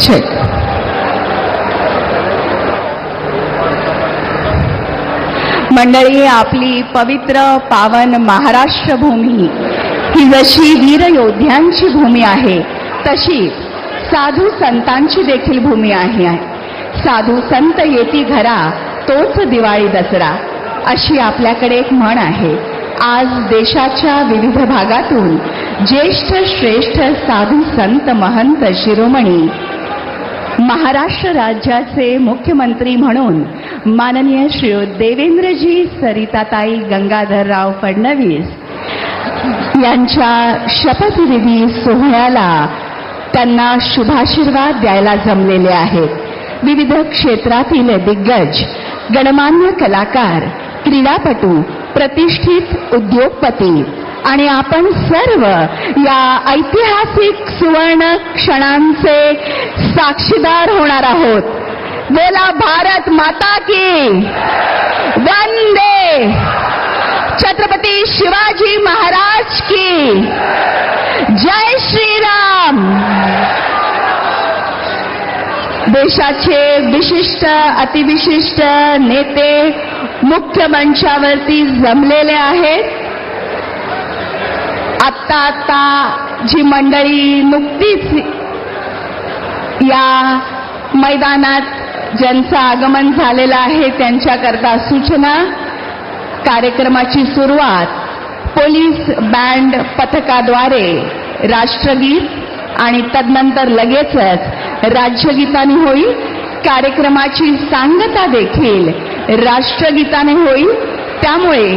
છે मंडळी आपली पवित्र पावन महाराष्ट्र भूमी ही जशी वीर योद्ध्यांची भूमी आहे तशी साधू संतांची देखील भूमी आहे. साधू संत येती घरा तोच दिवाळी दसरा अशी आपल्याकडे एक म्हण आहे. आज देशाच्या विविध भागातून ज्येष्ठ श्रेष्ठ साधू संत महंत शिरोमणी महाराष्ट्र राज्याचे मुख्यमंत्री म्हणून माननीय श्री देवेंद्रजी सरिताताई गंगाधरराव फडणवीस यांच्या शपथविधी सोहळ्याला त्यांना शुभाशीर्वाद द्यायला जमलेले आहेत. विविध क्षेत्रातील दिग्गज गणमान्य कलाकार क्रीडापटू प्रतिष्ठित उद्योगपती आणि आपण सर्व या ऐतिहासिक सुवर्ण क्षणांचे साक्षीदार होणार आहोत. बोला भारत माता की. वंदे. छत्रपती शिवाजी महाराज की. जय श्रीराम. देशाचे विशिष्ट अतिविशिष्ट नेते मुख्य मंचावरती जमलेले आहेत. आत्ता आत्ता जी मंडळी नुकतीच या मैदानात ज्यांचं आगमन झालेलं आहे त्यांच्याकरता सूचना कार्यक्रमाची सुरुवात पोलीस बँड पथकाद्वारे राष्ट्रगीत आणि तदनंतर लगेचच राज्यगीताने होईल. कार्यक्रमाची सांगता देखील राष्ट्रगीताने होईल. त्यामुळे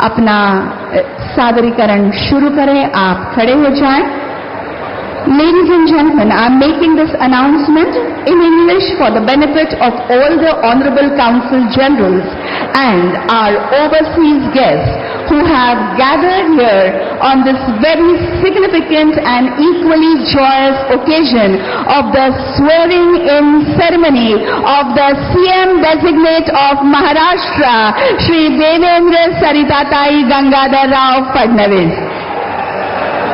अपना सादरीकरण शुरू करें आप खड़े हो जाएं। Ladies and gentlemen, I am making this announcement in English for the benefit of all the Honorable Council Generals and our overseas guests who have gathered here on this very significant and equally joyous occasion of the swearing-in ceremony of the CM designate of Maharashtra, Shri Devendra Saritatai Gangadhar Rao Fadnavis.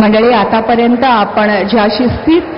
मंडळी आतापर्यंत आपण ज्या शिस्तीत